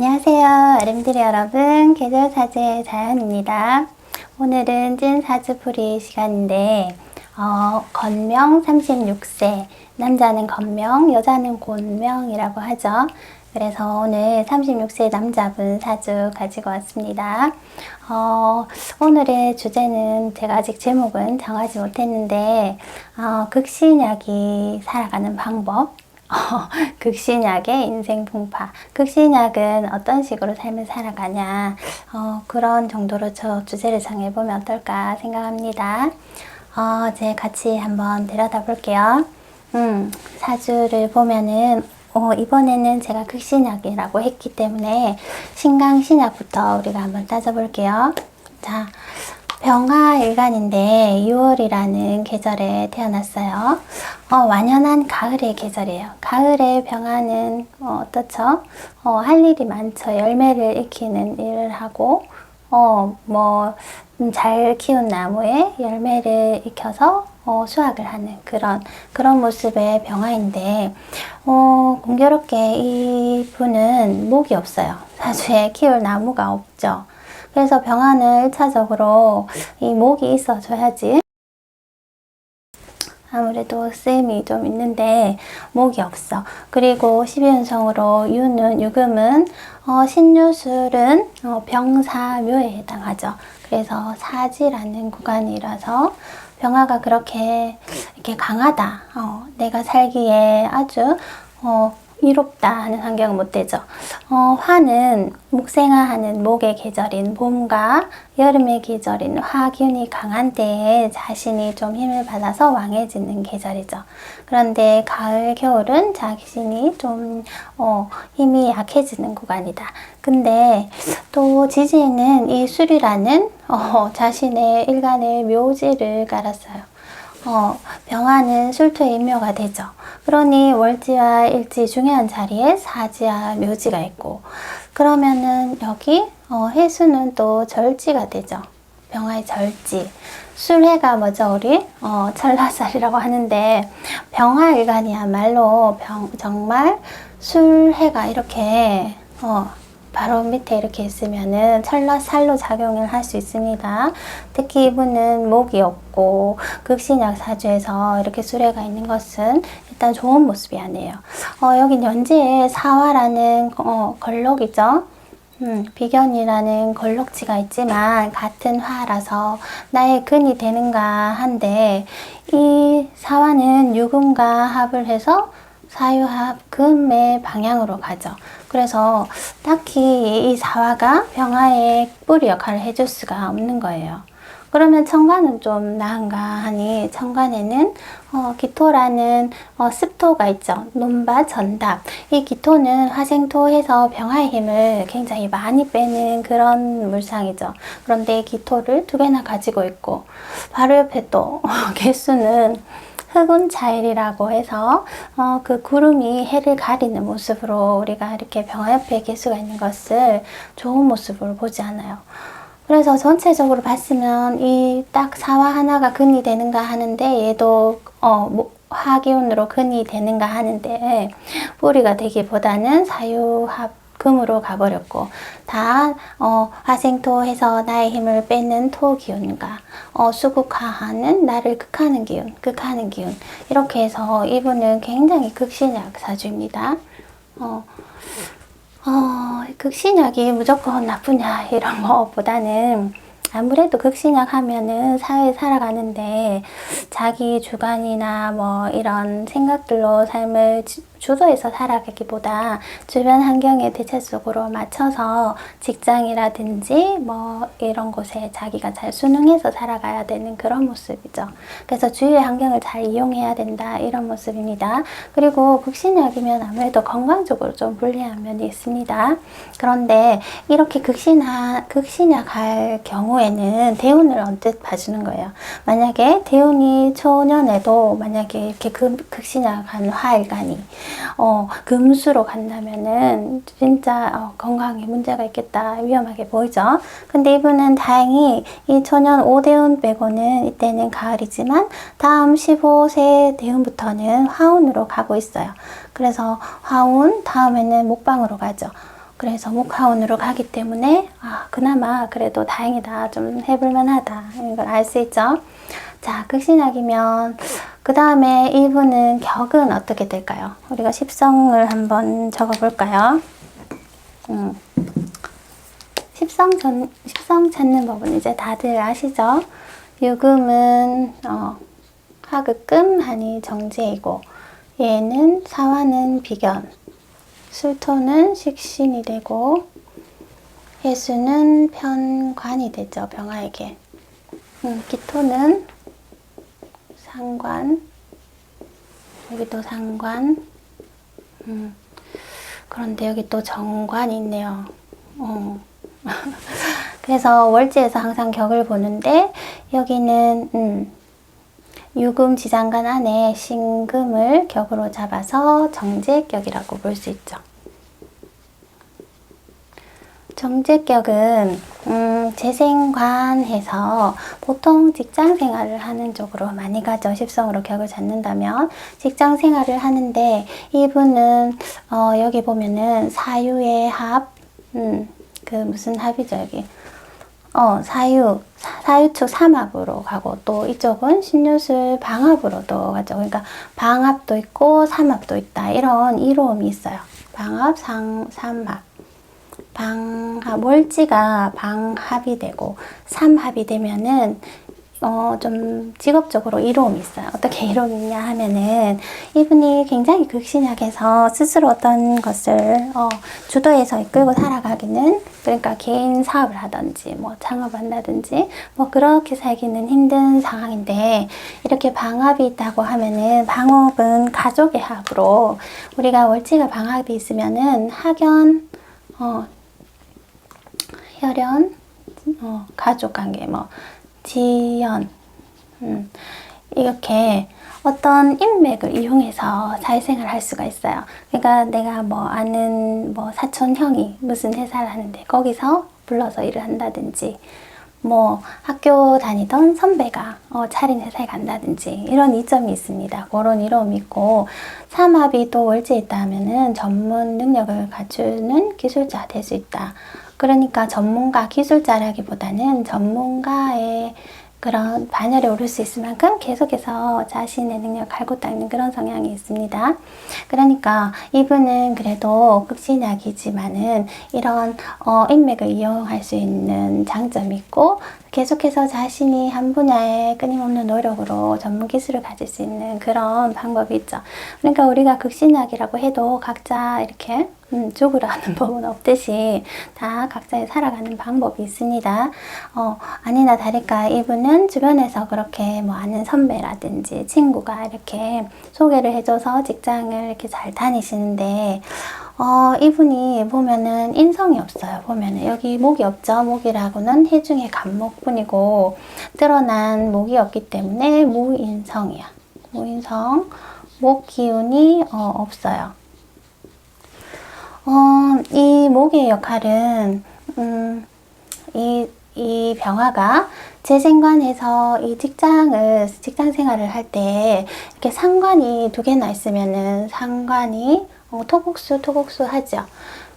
안녕하세요. 아름드리 여러분. 계절사주의 자연입니다. 오늘은 찐사주풀이 시간인데, 어, 건명 36세, 남자는 건명, 여자는 곤명이라고 하죠. 그래서 오늘 36세 남자분 사주 가지고 왔습니다. 어, 오늘의 주제는 제가 아직 제목은 정하지 못했는데, 어, 극신약이 살아가는 방법, 어, 극신약의 인생 풍파. 극신약은 어떤 식으로 삶을 살아가냐. 어, 그런 정도로 저 주제를 정해보면 어떨까 생각합니다. 어, 이제 같이 한번 들여다 볼게요. 음, 사주를 보면은, 어, 이번에는 제가 극신약이라고 했기 때문에 신강신약부터 우리가 한번 따져볼게요. 자, 병화일간인데 6월이라는 계절에 태어났어요. 어, 완연한 가을의 계절이에요. 가을의 병화는 어, 어떻죠? 어, 할 일이 많죠. 열매를 익히는 일을 하고, 어, 뭐, 음, 잘 키운 나무에 열매를 익혀서 어, 수확을 하는 그런, 그런 모습의 병화인데, 어, 공교롭게 이 분은 목이 없어요. 사주에 키울 나무가 없죠. 그래서 병화는 1차적으로 이 목이 있어줘야지 아무래도 쓰임이 좀 있는데 목이 없어. 그리고 12운성으로 유는 유금은 어, 신유술은 어, 병사묘에 해당하죠. 그래서 사지라는 구간이라서 병화가 그렇게 이렇게 강하다. 어, 내가 살기에 아주 어, 이롭다 하는 환경은 못 되죠. 어, 화는 목생화하는 목의 계절인 봄과 여름의 계절인 화기운이 강한 때에 자신이 좀 힘을 받아서 왕해지는 계절이죠. 그런데 가을, 겨울은 자신이 좀 어, 힘이 약해지는 구간이다. 근데 또 지지는 이 수리라는 어, 자신의 일간의 묘지를 깔았어요. 어, 병화는 술토의 인묘가 되죠. 그러니 월지와 일지 중요한 자리에 사지와 묘지가 있고, 그러면은 여기 어, 해수는 또 절지가 되죠. 병화의 절지. 술해가 뭐죠, 우리? 어, 철라살이라고 하는데, 병화일간이야말로 병, 정말 술해가 이렇게, 어, 바로 밑에 이렇게 있으면은 찰나살로 작용을 할 수 있습니다. 특히 이분은 목이 없고 극신약 사주에서 이렇게 수레가 있는 것은 일단 좋은 모습이 아니에요. 어, 여기 연지에 사화라는 어, 걸록이죠. 음, 비견이라는 걸록지가 있지만 같은 화라서 나의 근이 되는가 한데 이 사화는 유금과 합을 해서 사유합 금의 방향으로 가죠. 그래서 딱히 이 사화가 병화의 뿌리 역할을 해줄 수가 없는 거예요. 그러면 청간은 좀 나은가 하니 청간에는 어, 기토라는 어, 습토가 있죠. 논바, 전답. 이 기토는 화생토해서 병화의 힘을 굉장히 많이 빼는 그런 물상이죠. 그런데 기토를 두 개나 가지고 있고 바로 옆에 또 개수는 흑운 자일이라고 해서 어, 그 구름이 해를 가리는 모습으로 우리가 이렇게 병화 옆에 개수가 있는 것을 좋은 모습으로 보지 않아요. 그래서 전체적으로 봤으면 이 딱 사화 하나가 근이 되는가 하는데 얘도 어, 뭐, 화기운으로 근이 되는가 하는데 뿌리가 되기보다는 사유합 금으로 가버렸고 다 어, 화생토해서 나의 힘을 뺏는 토 기운과 어, 수국화하는 나를 극하는 기운, 극하는 기운 이렇게 해서 이분은 굉장히 극신약 사주입니다. 어, 어, 극신약이 무조건 나쁘냐 이런 거보다는 아무래도 극신약 하면은 사회에 살아가는데 자기 주관이나 뭐 이런 생각들로 삶을 주도해서 살아가기보다 주변 환경에 대체적으로 맞춰서 직장이라든지 뭐 이런 곳에 자기가 잘 순응해서 살아가야 되는 그런 모습이죠. 그래서 주위의 환경을 잘 이용해야 된다 이런 모습입니다. 그리고 극신약이면 아무래도 건강적으로 좀 불리한 면이 있습니다. 그런데 이렇게 극신하, 극신약 할 경우에는 대운을 언뜻 봐주는 거예요. 만약에 대운이 초년에도 만약에 이렇게 극신약한 화일간이 어, 금수로 간다면은 진짜 어, 건강에 문제가 있겠다 위험하게 보이죠. 근데 이분은 다행히 이 초년 5대운 빼고는 이때는 가을이지만 다음 15세 대운부터는 화운으로 가고 있어요. 그래서 화운 다음에는 목방으로 가죠. 그래서 목화운으로 가기 때문에 아 그나마 그래도 다행이다 좀 해볼만하다 이걸 알 수 있죠. 자 극신약이면 그 다음에 이분은 격은 어떻게 될까요? 우리가 십성을 한번 적어볼까요? 음. 십성 전 십성 찾는 법은 이제 다들 아시죠? 유금은 어, 하극금 한이 정제이고 얘는 사화는 비견 술토는 식신이 되고 해수는 편관이 되죠 병화에게 음, 기토는 상관 여기도 상관 음, 그런데 여기 또 정관이 있네요 어. 그래서 월지에서 항상 격을 보는데 여기는 음, 유금 지장간 안에 신금을 격으로 잡아서 정제격이라고 볼 수 있죠. 정제격은 음, 재생관해서 보통 직장 생활을 하는 쪽으로 많이 가죠. 십성으로 격을 잡는다면 직장 생활을 하는데 이분은 어, 여기 보면은 사유의 합, 음, 그 무슨 합이죠 여기 어, 사유, 사유축 삼합으로 가고 또 이쪽은 신유술 방합으로도 가죠. 그러니까 방합도 있고 삼합도 있다. 이런 이로움이 있어요. 방합, 상, 삼합. 방합, 월지가 방합이 되고 삼합이 되면은 어, 좀 직업적으로 이로움이 있어요. 어떻게 이로움이 있냐 하면은 이분이 굉장히 극신약해서 스스로 어떤 것을 어, 주도해서 이끌고 살아가기는 그러니까 개인 사업을 하든지 뭐 창업을 한다든지 뭐 그렇게 살기는 힘든 상황인데 이렇게 방합이 있다고 하면은 방업은 가족의 합으로 우리가 월지가 방합이 있으면은 학연 어, 혈연 어, 가족 관계 뭐 지연, 음, 이렇게 어떤 인맥을 이용해서 사회생활을 할 수가 있어요. 그러니까 내가 뭐 아는 뭐 사촌 형이 무슨 회사를 하는데 거기서 불러서 일을 한다든지 뭐 학교 다니던 선배가 어, 차린 회사에 간다든지 이런 이점이 있습니다. 그런 이로움이 있고 삼합이 또 월지에 있다 하면은 전문 능력을 갖추는 기술자 될 수 있다. 그러니까 전문가 기술자라기보다는 전문가의 그런 반열에 오를 수 있을 만큼 계속해서 자신의 능력을 갈고 닦는 그런 성향이 있습니다. 그러니까 이분은 그래도 극신약이지만은 이런 어, 인맥을 이용할 수 있는 장점이 있고 계속해서 자신이 한 분야에 끊임없는 노력으로 전문 기술을 가질 수 있는 그런 방법이 있죠. 그러니까 우리가 극신약이라고 해도 각자 이렇게 음, 죽으라 하는 법은 없듯이 다 각자의 살아가는 방법이 있습니다. 어, 아니나 다를까 이분은 주변에서 그렇게 뭐 아는 선배라든지 친구가 이렇게 소개를 해줘서 직장을 이렇게 잘 다니시는데 어, 이분이 보면은 인성이 없어요. 보면은 여기 목이 없죠. 목이라고는 해중의 간목뿐이고 드러난 목이 없기 때문에 무인성이야. 무인성, 목 기운이 어, 없어요. 어, 이 목의 역할은 음, 이, 이 병화가 재생관에서 이 직장을 직장 생활을 할 때 이렇게 상관이 두 개나 있으면은 상관이 어, 토국수 토국수 하죠.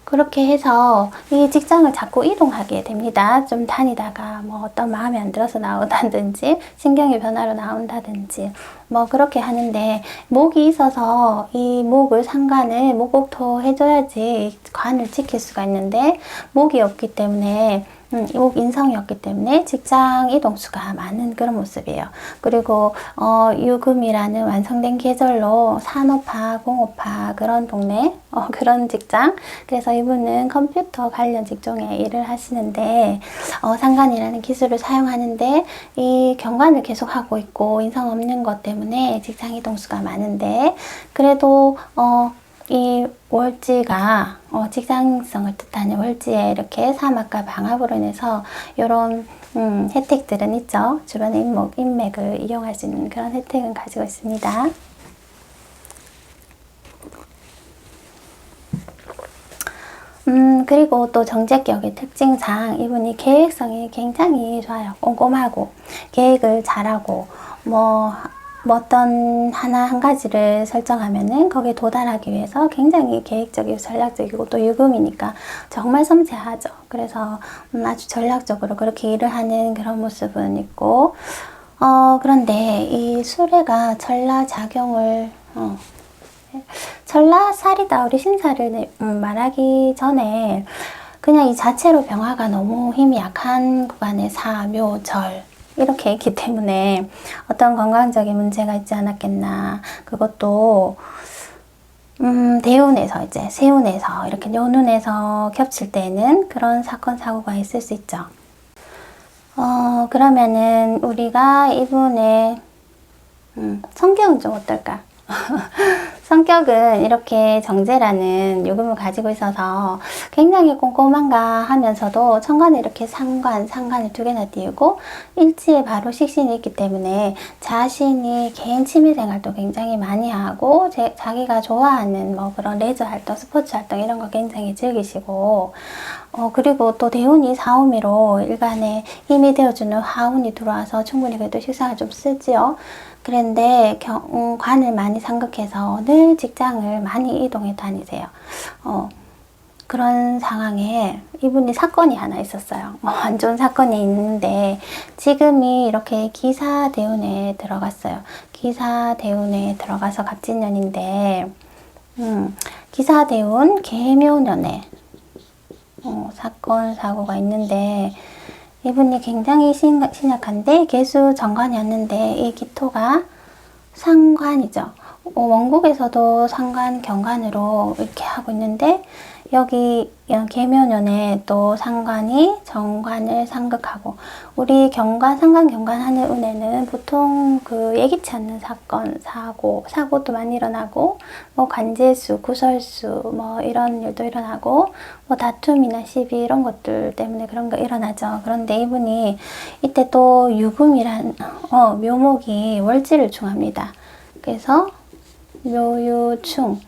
그렇게 해서 이 직장을 자꾸 이동하게 됩니다. 좀 다니다가 뭐 어떤 마음에 안 들어서 나온다든지 신경의 변화로 나온다든지 뭐 그렇게 하는데 목이 있어서 이 목을 상관을 목옥토 해줘야지 관을 지킬 수가 있는데 목이 없기 때문에 음, 목 인성이었기 때문에 직장 이동수가 많은 그런 모습이에요. 그리고 어, 유금이라는 완성된 계절로 산업화, 공업화 그런 동네 어, 그런 직장. 그래서 이분은 컴퓨터 관련 직종에 일을 하시는데 어, 상관이라는 기술을 사용하는데 이 경관을 계속 하고 있고 인성 없는 것 때문에 직장 이동수가 많은데 그래도 어, 이 월지가 어, 직장성을 뜻하는 월지에 이렇게 사막과 방합으로 인해서 이런 음, 혜택들은 있죠. 주변의 인목, 인맥을 이용할 수 있는 그런 혜택은 가지고 있습니다. 음, 그리고 또 정제격의 특징상 이분이 계획성이 굉장히 좋아요. 꼼꼼하고, 계획을 잘하고, 뭐, 뭐 어떤 하나 한 가지를 설정하면은 거기에 도달하기 위해서 굉장히 계획적이고 전략적이고 또 유금이니까 정말 섬세하죠. 그래서 음, 아주 전략적으로 그렇게 일을 하는 그런 모습은 있고 어 그런데 이 수레가 전라 작용을 어, 전라살이다 우리 신사를 내- 음, 말하기 전에 그냥 이 자체로 병화가 너무 힘이 약한 구간의 사, 묘, 절 이렇게 있기 때문에 어떤 건강적인 문제가 있지 않았겠나 그것도 음, 대운에서 이제 세운에서 이렇게 연운에서 겹칠 때는 그런 사건 사고가 있을 수 있죠. 어 그러면은 우리가 이분의 음, 성격은 좀 어떨까? 성격은 이렇게 정제라는 요금을 가지고 있어서 굉장히 꼼꼼한가 하면서도 천간에 이렇게 상관, 상관을 두 개나 띄우고 일지에 바로 식신이 있기 때문에 자신이 개인 취미 생활도 굉장히 많이 하고 제, 자기가 좋아하는 뭐 그런 레저 활동, 스포츠 활동 이런 거 굉장히 즐기시고 어, 그리고 또 대운이 사오미로 일간에 힘이 되어주는 화운이 들어와서 충분히 그래도 식상을 좀 쓰지요. 그런데 경, 음, 관을 많이 상극해서 늘 직장을 많이 이동해 다니세요. 어, 그런 상황에 이분이 사건이 하나 있었어요. 어, 안 사건이 있는데 지금이 이렇게 기사 대운에 들어갔어요. 기사 대운에 들어가서 갑진년인데 음, 기사 대운 개묘년에 어, 사건 사고가 있는데 이분이 굉장히 신, 신약한데 개수 정관이었는데 이 기토가 상관이죠. 어, 원국에서도 상관 경관으로 이렇게 하고 있는데 여기 계묘년에 또 상관이 정관을 상극하고 우리 경관 상관 경관 하는 운에는 보통 그 예기치 않는 사건 사고 사고도 많이 일어나고 뭐 관제수 구설수 뭐 이런 일도 일어나고 뭐 다툼이나 시비 이런 것들 때문에 그런 거 일어나죠. 그런데 이분이 이때 또 유금이란 어 묘목이 월지를 중합니다. 그래서 묘유충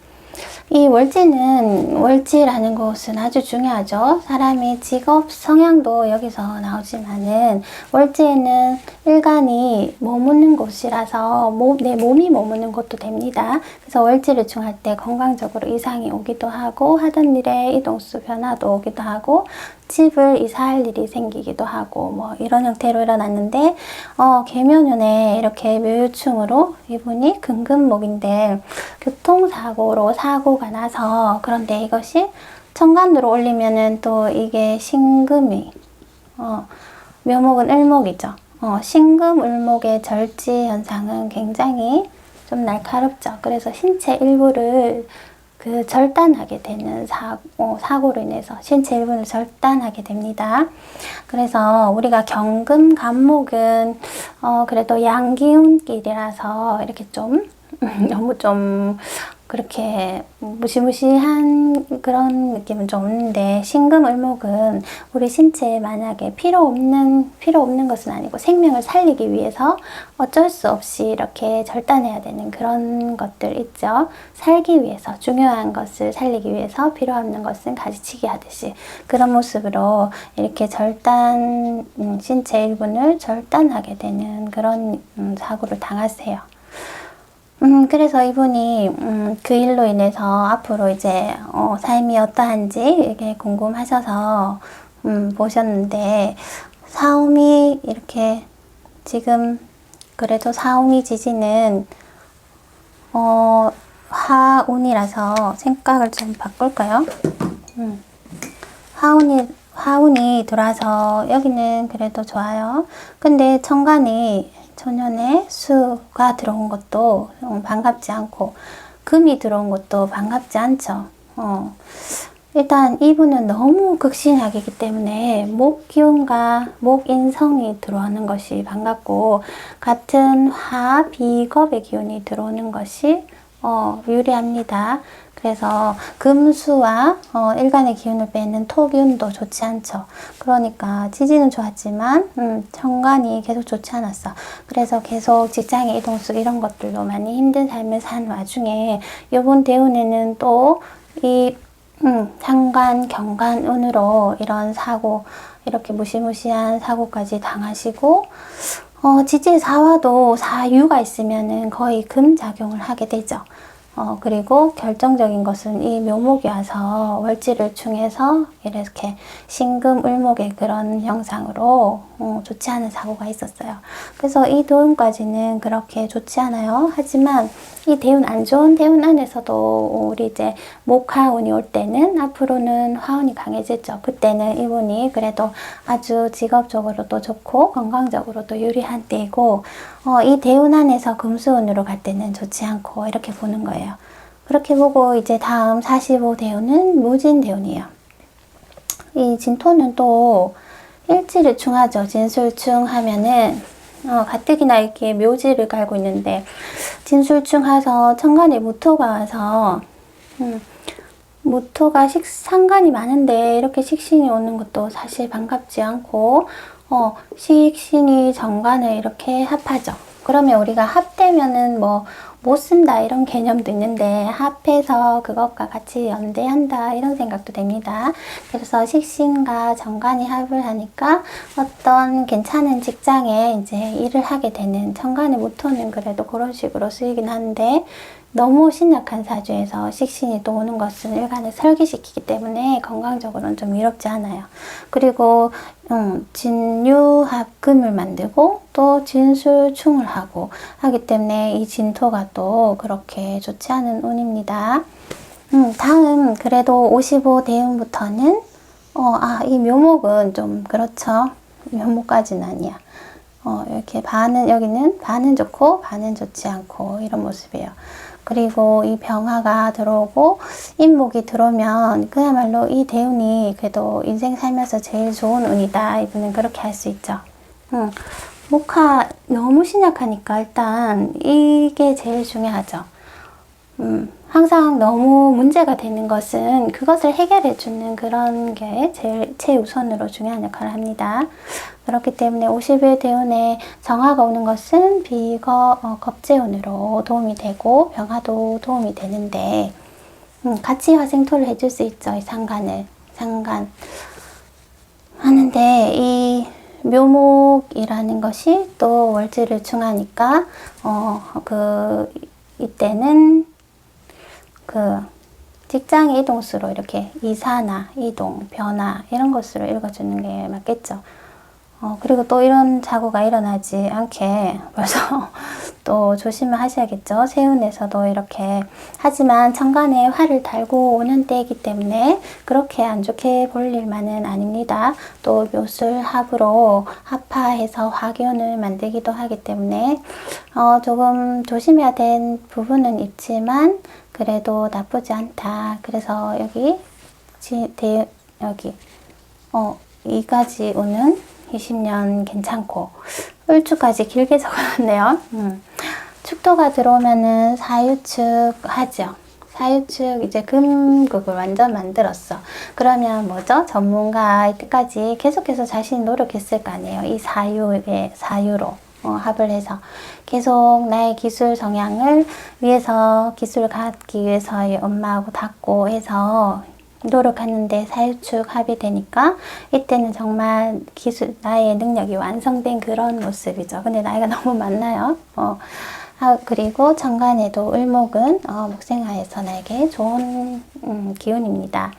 이 월지는 월지라는 곳은 아주 중요하죠. 사람의 직업 성향도 여기서 나오지만은 월지에는 일간이 머무는 곳이라서 몸, 내 몸이 머무는 곳도 됩니다. 그래서 월지를 중할 때 건강적으로 이상이 오기도 하고 하던 일에 이동수 변화도 오기도 하고 집을 이사할 일이 생기기도 하고 뭐 이런 형태로 일어났는데 어 계면연에 이렇게 묘유충으로 이분이 금금목인데 교통사고로 사고가 나서 그런데 이것이 천간으로 올리면은 또 이게 신금이 어 묘목은 을목이죠. 어 신금 을목의 절지 현상은 굉장히 좀 날카롭죠. 그래서 신체 일부를 그 절단하게 되는 사고, 사고로 인해서 신체 일부를 절단하게 됩니다. 그래서 우리가 경금 간목은 어 그래도 양기운길이라서 이렇게 좀 너무 좀 그렇게 무시무시한 그런 느낌은 좀 없는데 신금 을목은 우리 신체에 만약에 필요 없는 필요 없는 것은 아니고 생명을 살리기 위해서 어쩔 수 없이 이렇게 절단해야 되는 그런 것들 있죠. 살기 위해서 중요한 것을 살리기 위해서 필요 없는 것은 가지치기 하듯이 그런 모습으로 이렇게 절단 음, 신체 일부를 절단하게 되는 그런 음, 사고를 당하세요. 음, 그래서 이분이, 음, 그 일로 인해서 앞으로 이제, 어, 삶이 어떠한지 이게 궁금하셔서, 음, 보셨는데, 사오미, 이렇게, 지금, 그래도 사오미 지지는, 어, 화운이라서 생각을 좀 바꿀까요? 음. 화운이, 화운이 들어와서 여기는 그래도 좋아요. 근데 천간이 초년에 수가 들어온 것도 어, 반갑지 않고 금이 들어온 것도 반갑지 않죠. 어. 일단 이분은 너무 극신약이기 때문에 목 기운과 목 인성이 들어오는 것이 반갑고 같은 화 비겁의 기운이 들어오는 것이 어, 유리합니다. 그래서 금수와 어, 일간의 기운을 빼는 토 기운도 좋지 않죠. 그러니까 지지는 좋았지만 음, 천간이 계속 좋지 않았어. 그래서 계속 직장의 이동수 이런 것들로 많이 힘든 삶을 산 와중에 이번 대운에는 또이 음, 상관, 경관, 운으로 이런 사고, 이렇게 무시무시한 사고까지 당하시고, 어, 지지 사화도 사유가 있으면은 거의 금 작용을 하게 되죠. 어, 그리고 결정적인 것은 이 묘목이 와서 월지를 충해서 이렇게 신금 을목의 그런 형상으로 어, 좋지 않은 사고가 있었어요. 그래서 이 도운까지는 그렇게 좋지 않아요. 하지만 이 대운 안 좋은 대운 안에서도 우리 이제 목화운이 올 때는 앞으로는 화운이 강해지죠. 그때는 이분이 그래도 아주 직업적으로도 좋고 건강적으로도 유리한 때이고 어, 이 대운 안에서 금수운으로 갈 때는 좋지 않고 이렇게 보는 거예요. 그렇게 보고 이제 다음 45 대운은 무진 대운이에요. 이 진토는 또 일지를 충 하죠. 진술충 하면은 어, 가뜩이나 이렇게 묘지를 깔고 있는데 진술충 해서 천간에 무토가 와서 음, 무토가 식, 상관이 많은데 이렇게 식신이 오는 것도 사실 반갑지 않고 어, 식신이 정관을 이렇게 합하죠. 그러면 우리가 합되면은 뭐 못 쓴다 이런 개념도 있는데 합해서 그것과 같이 연대한다 이런 생각도 됩니다. 그래서 식신과 정관이 합을 하니까 어떤 괜찮은 직장에 이제 일을 하게 되는 정관의 모토는 그래도 그런 식으로 쓰이긴 하는데 너무 신약한 사주에서 식신이 또 오는 것은 일간을 설계시키기 때문에 건강적으로는 좀 이롭지 않아요. 그리고 음, 진유합금을 만들고 또 진술충을 하고 하기 때문에 이 진토가 또 그렇게 좋지 않은 운입니다. 음, 다음 그래도 55 대운부터는 어, 아, 이 묘목은 좀 그렇죠. 묘목까지는 아니야. 어, 이렇게 반은 여기는 반은 좋고 반은 좋지 않고 이런 모습이에요. 그리고 이 병화가 들어오고 인목이 들어오면 그야말로 이 대운이 그래도 인생 살면서 제일 좋은 운이다. 이분은 그렇게 할 수 있죠. 응. 목화 너무 신약하니까 일단 이게 제일 중요하죠. 음, 항상 너무 문제가 되는 것은 그것을 해결해 주는 그런 게 제일 최우선으로 중요한 역할을 합니다. 그렇기 때문에 50일 대운에 정화가 오는 것은 비거 어, 겁재운으로 도움이 되고 병화도 도움이 되는데 음, 같이 화생토를 해줄 수 있죠. 이 상관을 상관 하는데 이 묘목이라는 것이 또 월지를 충하니까 어 그 이때는 그 직장 이동수로 이렇게 이사나 이동, 변화 이런 것으로 읽어주는 게 맞겠죠. 어, 그리고 또 이런 사고가 일어나지 않게 벌써 또 조심을 하셔야겠죠. 세운에서도 이렇게. 하지만 천간에 화를 달고 오는 때이기 때문에 그렇게 안 좋게 볼 일만은 아닙니다. 또 묘술 합으로 합화해서 화기운을 만들기도 하기 때문에 어, 조금 조심해야 될 부분은 있지만 그래도 나쁘지 않다. 그래서 여기 지, 대, 여기 어, 이까지 오는 20년 괜찮고 을주까지 길게 적어놨네요. 음. 축토가 들어오면은 사유축 하죠. 사유축 이제 금극을 완전 만들었어. 그러면 뭐죠? 전문가 이때까지 계속해서 자신이 노력했을 거 아니에요. 이 사유의 사유로. 어, 합을 해서 계속 나의 기술 성향을 위해서 기술을 갖기 위해서 이 엄마하고 닦고 해서 노력하는데 사유축 합이 되니까 이때는 정말 기술 나의 능력이 완성된 그런 모습이죠. 근데 나이가 너무 많나요? 어. 아, 그리고 정관에도 을목은 어, 목생화에서 나에게 좋은 음, 기운입니다.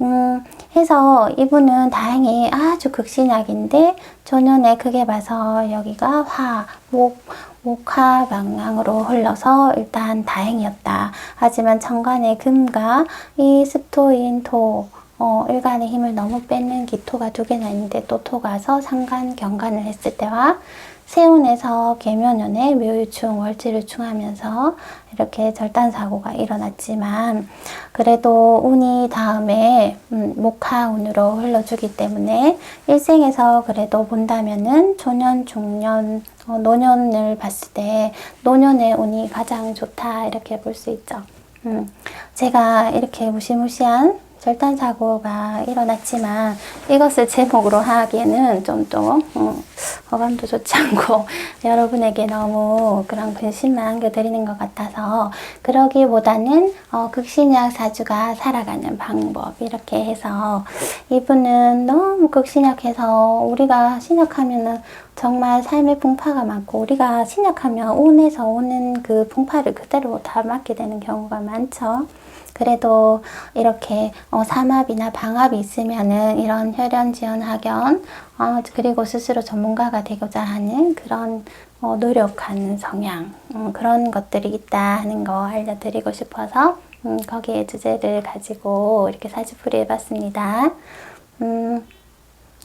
음, 해서 이분은 다행히 아주 극신약인데 조년에 크게 봐서 여기가 화, 목, 목화 방향으로 흘러서 일단 다행이었다. 하지만 천간의 금과 이 습토인 토, 어, 일간의 힘을 너무 뺏는 기토가 두 개나 있는데 또 토가서 상간, 경간을 했을 때와 세운에서 계면연에 묘유충, 월지를 충하면서 이렇게 절단사고가 일어났지만 그래도 운이 다음에 음, 목화운으로 흘러주기 때문에 일생에서 그래도 본다면은 조년, 중년, 어, 노년을 봤을 때 노년의 운이 가장 좋다 이렇게 볼 수 있죠. 음, 제가 이렇게 무시무시한 절단 사고가 일어났지만 이것을 제목으로 하기에는 좀또 음, 어감도 좋지 않고 여러분에게 너무 그런 근심만 안겨드리는 것 같아서 그러기보다는 어, 극신약 사주가 살아가는 방법 이렇게 해서 이분은 너무 극신약해서 우리가 신약하면은 정말 삶의 풍파가 많고 우리가 신약하면 온에서 오는 그 풍파를 그대로 다 맞게 되는 경우가 많죠. 그래도 이렇게 어, 삼합이나 방합이 있으면은 이런 혈연 지연 학연 어, 그리고 스스로 전문가가 되고자 하는 그런 어, 노력하는 성향 음, 그런 것들이 있다 하는 거 알려드리고 싶어서 음, 거기에 주제를 가지고 이렇게 사주풀이 해봤습니다. 음,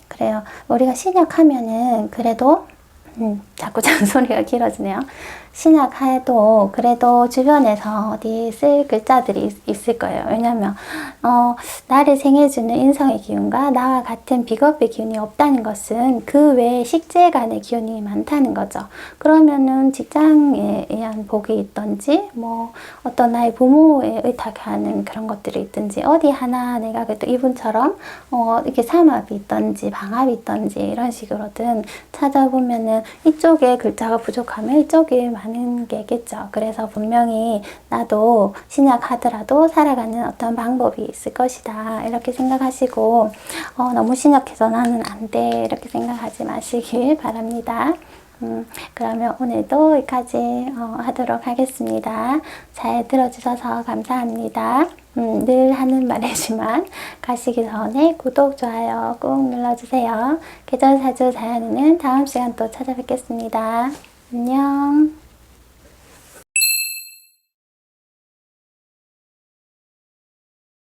그래요. 우리가 신약하면은 그래도 음, 자꾸 잔소리가 길어지네요. 신약 해도 그래도 주변에서 어디 쓸 글자들이 있- 있을 거예요. 왜냐면 어, 나를 생해주는 인성의 기운과 나와 같은 비겁의 기운이 없다는 것은 그 외에 식재 간의 기운이 많다는 거죠. 그러면은 직장에 의한 복이 있던지 뭐 어떤 나의 부모에 의탁하는 그런 것들이 있든지 어디 하나 내가 그래도 이분처럼 어, 이렇게 삼합이 있던지 방합이 있던지 이런 식으로든 찾아보면은 이쪽에 글자가 부족하면 이쪽에 많은 게 있겠죠. 그래서 분명히 나도 신약하더라도 살아가는 어떤 방법이 있을 것이다. 이렇게 생각하시고 어, 너무 신약해서 나는 안 돼. 이렇게 생각하지 마시길 바랍니다. 음, 그러면 오늘도 여기까지 어, 하도록 하겠습니다. 잘 들어주셔서 감사합니다. 음, 늘 하는 말이지만 가시기 전에 구독, 좋아요 꼭 눌러주세요. 계절사주 자연이는 다음 시간 또 찾아뵙겠습니다. 안녕.